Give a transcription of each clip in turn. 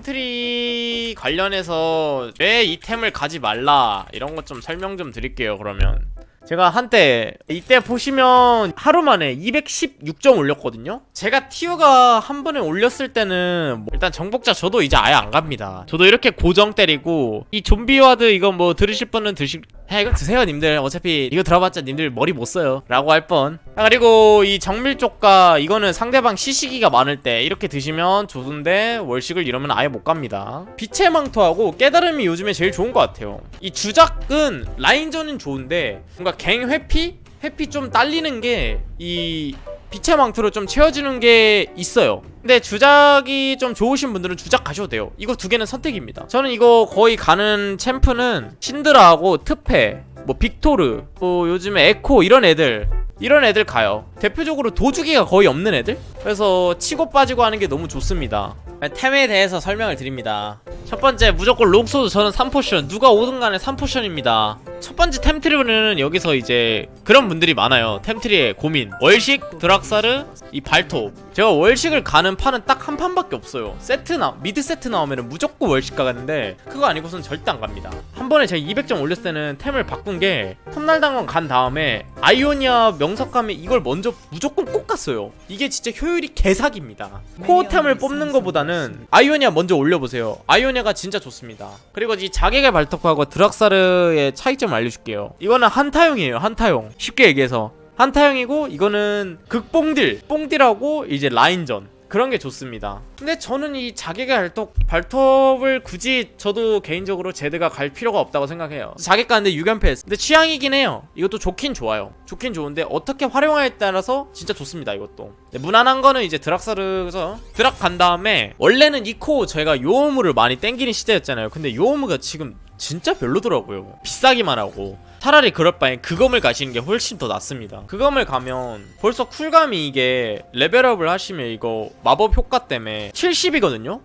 템트리 관련해서 왜 이 템을 가지 말라 이런 것 좀 설명 좀 드릴게요 그러면. 제가 한때 이때 보시면 하루 만에 216점 올렸거든요? 제가 티어가 한 번에 올렸을 때는 뭐 일단 정복자 저도 이제 아예 안 갑니다. 저도 이렇게 고정 때리고 이 좀비와드 이거 뭐 들으실 분은 드실 야 이거 드세요 님들. 어차피 이거 들어봤자 님들 머리 못 써요. 라고 할뻔. 아, 그리고 이 정밀 쪽과 이거는 상대방 시시기가 많을 때 이렇게 드시면 좋은데 월식을 이러면 아예 못 갑니다. 빛의 망토하고 깨달음이 요즘에 제일 좋은 것 같아요. 이 주작은 라인전은 좋은데 뭔가 갱 회피? 회피 좀 딸리는 게 이 빛의 망토로 좀 채워지는 게 있어요. 근데 주작이 좀 좋으신 분들은 주작 가셔도 돼요. 이거 두 개는 선택입니다. 저는 이거 거의 가는 챔프는 신드라하고 트페 뭐 빅토르 뭐 요즘에 에코 이런 애들 이런 애들 가요. 대표적으로 도주기가 거의 없는 애들? 그래서 치고 빠지고 하는 게 너무 좋습니다. 템에 대해서 설명을 드립니다. 첫 번째 무조건 록소드 저는 3포션. 누가 오든 간에 3포션입니다 첫 번째 템트리는 여기서 이제 그런 분들이 많아요. 템트리의 고민. 월식 드락사르 이 발톱 제가 월식을 가는 판은 딱 한 판밖에 없어요. 세트 나 미드 세트 나오면 무조건 월식 가는데 그거 아니고선 절대 안 갑니다. 한 번에 제가 200점 올렸을 때는 템을 바꾼 게 텀날당원 간 다음에 아이오니아 명석감이 이걸 먼저 무조건 꼭 갔어요. 이게 진짜 효율이 개사기입니다. 코어 템을 뽑는 것보다는 아이오니아 먼저 올려보세요. 아이오니아가 진짜 좋습니다. 그리고 이 자객의 발톱하고 드락사르의 차이점 알려줄게요. 이거는 한타용이에요 한타용. 쉽게 얘기해서. 한타형이고 이거는 극뽕딜 뽕딜하고 이제 라인전. 그런 게 좋습니다. 근데 저는 이 자객의 발톱 발톱을 굳이 저도 개인적으로 제드가 갈 필요가 없다고 생각해요. 자객 가는데 6연패 근데 취향이긴 해요. 이것도 좋긴 좋아요. 좋긴 좋은데 어떻게 활용하에 따라서 진짜 좋습니다 이것도. 네, 무난한 거는 이제 드락사르죠 드락 간 다음에 원래는 이코 저희가 요오무를 많이 땡기는 시대였잖아요. 근데 요오무가 지금 진짜 별로더라고요. 비싸기만 하고. 차라리 그럴 바엔 그검을 가시는 게 훨씬 더 낫습니다. 그검을 가면 벌써 쿨감이 이게 레벨업을 하시면 이거 마법 효과 때문에 70이거든요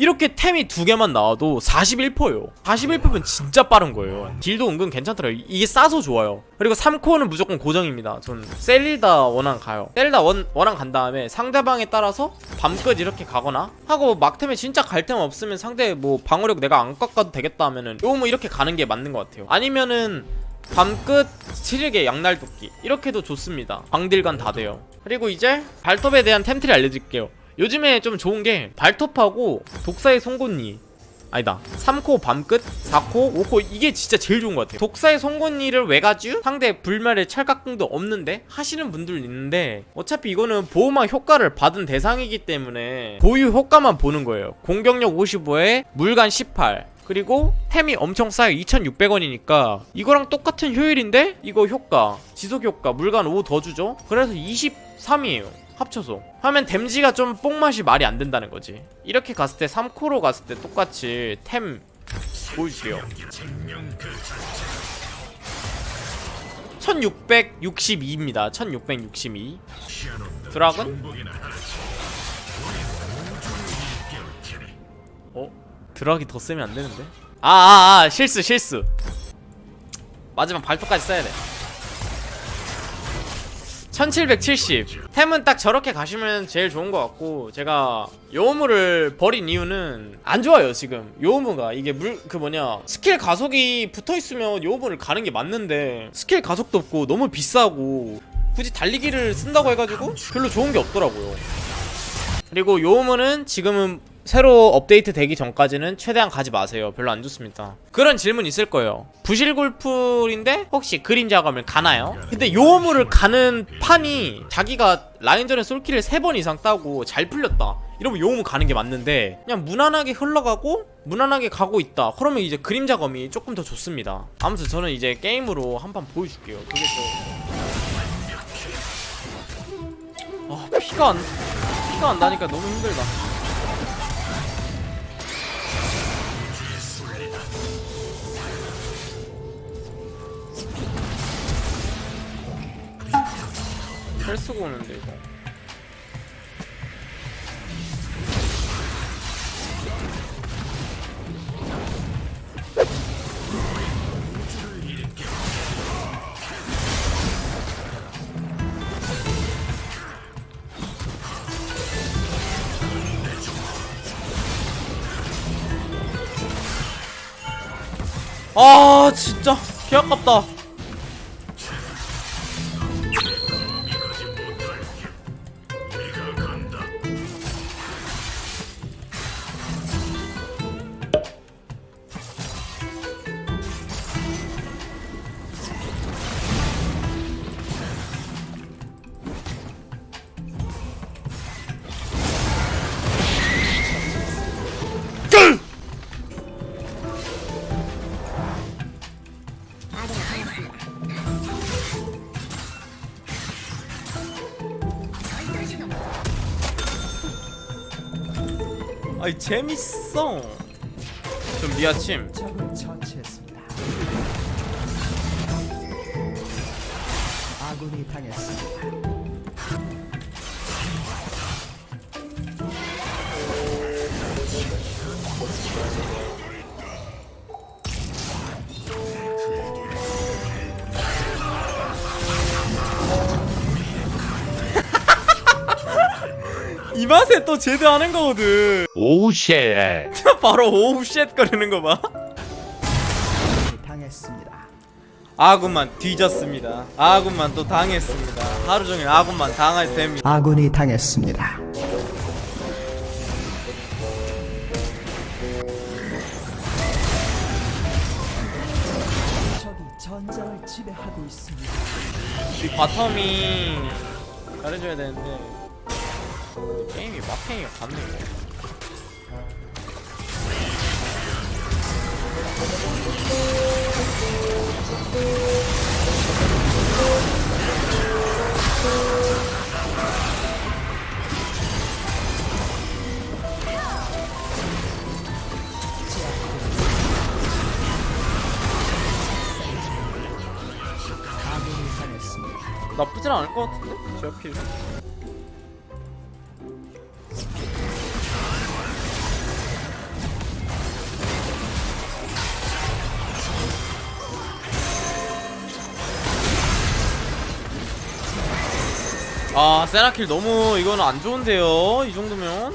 이렇게 템이 두 개만 나와도 41%예요. 41%면 진짜 빠른 거예요. 딜도 은근 괜찮더라고요. 이게 싸서 좋아요. 그리고 3코어는 무조건 고정입니다. 전 셀리다 원한 가요. 셀리다 원, 원한 간 다음에 상대방에 따라서 밤끝 이렇게 가거나 하고 막템에 진짜 갈 템 없으면 상대 뭐 방어력 내가 안 깎아도 되겠다 하면은 요뭐 이렇게 가는 게 맞는 것 같아요. 아니면은 밤끝 스틸게 양날도끼. 이렇게도 좋습니다. 광딜간 다 돼요. 그리고 이제 발톱에 대한 템트리 알려드릴게요 요즘에 좀 좋은 게 발톱하고 독사의 송곳니. 아니다. 3코 밤끝 4코 5코. 이게 진짜 제일 좋은 것 같아요. 독사의 송곳니를 왜 가지? 상대 불멸의 찰각궁도 없는데 하시는 분들 있는데 어차피 이거는 보호막 효과를 받은 대상이기 때문에 보유 효과만 보는 거예요. 공격력 55에 물간 18 그리고 템이 엄청 싸요. 2600원이니까. 이거랑 똑같은 효율인데 이거 효과 지속 효과 물간 5 더 주죠? 그래서 23이에요 합쳐서. 하면 댐지가 좀 뽕맛이 말이 안 된다는 거지. 이렇게 갔을 때 3코로 갔을 때 똑같이 템 보여줄게요. 1662입니다. 1662 드락은 어? 드락이 더 세면 안 되는데? 아아아 아, 실수 실수. 마지막 발톱까지 써야 돼 1770 템은 딱 저렇게 가시면 제일 좋은 것 같고 제가 요무를 버린 이유는 안 좋아요 지금. 요무가. 이게 물 그 뭐냐. 스킬 가속이 붙어있으면 요무를 가는 게 맞는데 스킬 가속도 없고 너무 비싸고 굳이 달리기를 쓴다고 해가지고 별로 좋은 게 없더라고요. 그리고 요무는 지금은 새로 업데이트 되기 전까지는 최대한 가지 마세요. 별로 안 좋습니다. 그런 질문 있을 거예요. 부실 골프인데 혹시 그림자 검을 가나요? 근데 요음을 가는 판이 자기가 라인전에 솔킬을 3번 이상 따고 잘 풀렸다. 이러면 요음을 가는 게 맞는데 그냥 무난하게 흘러가고 무난하게 가고 있다. 그러면 이제 그림자 검이 조금 더 좋습니다. 아무튼 저는 이제 게임으로 한 판 보여줄게요. 그게 또... 아 피가 안 피가 안 나니까 너무 힘들다. 칼 쓰고 오는데 이거. 아 진짜. 개 아깝다. 아이 재밌어 좀 미아침 적을 처치했습니다. 아군이 당했습니다. 이 맛에 또 제대하는 거거든 오우 쉣. 바로 오우 쉣 거리는 거 봐 당했습니다. 아군만 뒤졌습니다 아군만 또 당했습니다 하루 종일 아군만 당할 됩니다 아군이 당했습니다. 적이 전장을 지배하고 있습니다. 이 바텀이 잘해줘야 되는데 게임이 막행이가 갔네 이거. 나쁘진 않을 것 같은데? 제어필 아 세나킬 너무 이거는 안 좋은데요 이 정도면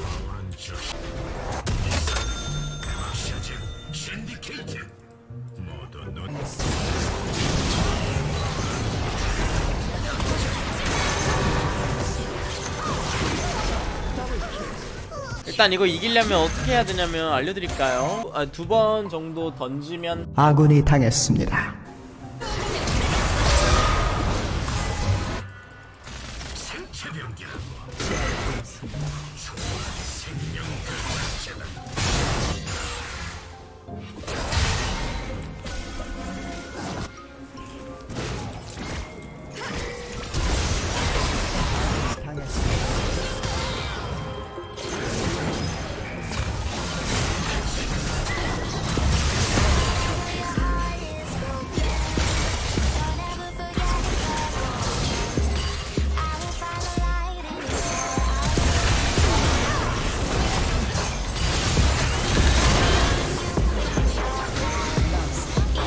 일단 이거 이기려면 어떻게 해야 되냐면 알려드릴까요? 아, 두 번 정도 던지면 아군이. 당했습니다.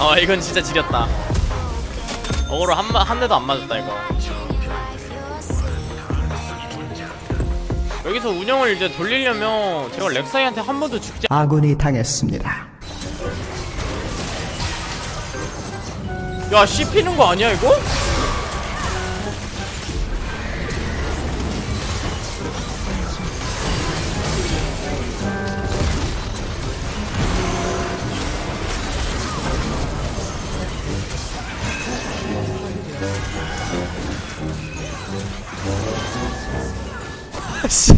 어 이건 진짜 지렸다 어그로 한, 마- 한 대도 안 맞았다 이거 여기서 운영을 이제 돌리려면 제가 렉사이한테 한 번도 죽지 아군이 당했습니다. 야 씹히는 거 아니야 이거? 西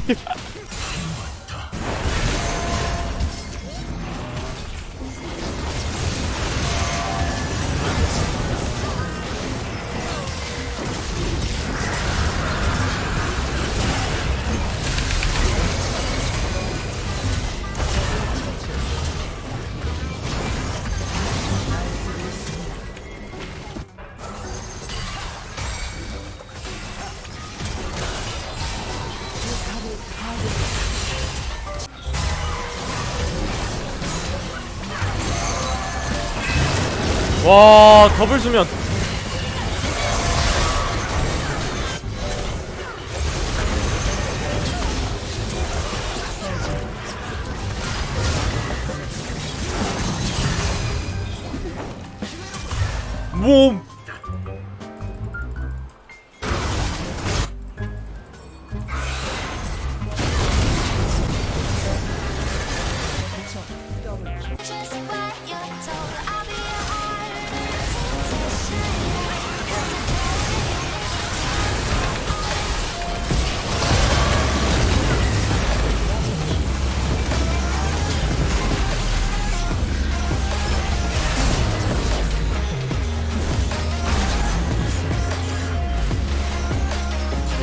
와 더블 수면. 몸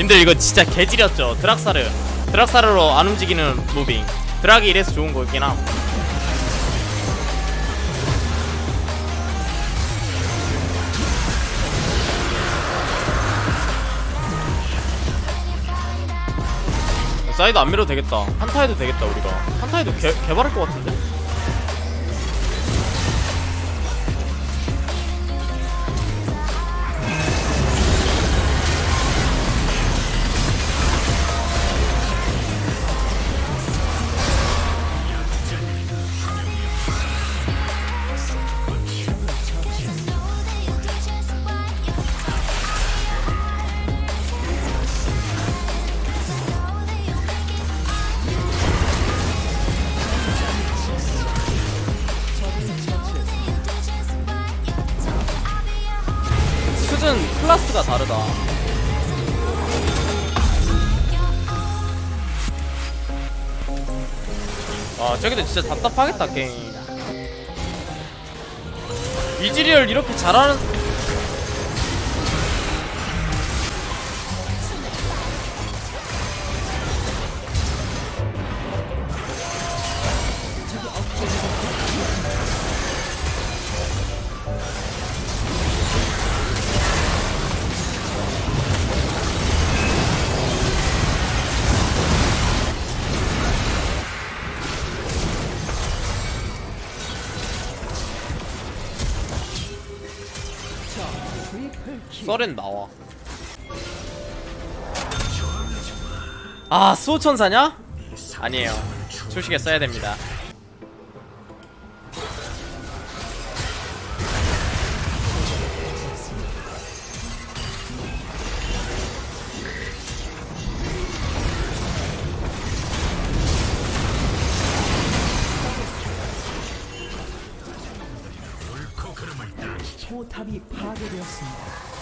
님들 이거 진짜 개지렸죠. 드락사르. 드락사르로 안 움직이는 무빙. 드락이 이래서 좋은 거긴 함. 사이드 안 밀어도 되겠다. 한타 해도 되겠다 우리가. 한타 해도 개, 개발할 것 같은데 클래스가 다르다. 아 저기도 진짜 답답하겠다 게임. 이즈리얼 이렇게 잘하는 썰엔 나와 아 수호천사냐? 아니에요 초식에 써야 됩니다 포탑이 파괴되었습니다.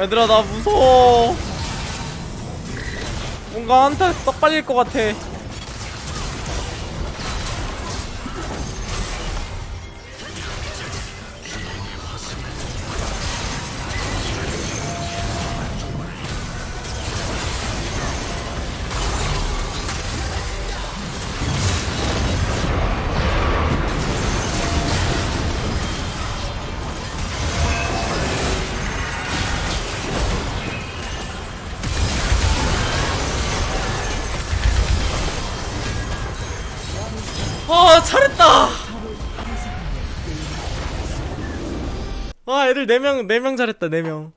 얘들아 나 무서워. 뭔가 한타 떡 빨릴 것 같아 아 잘했다! 와 애들 4명 4명 잘했다 4명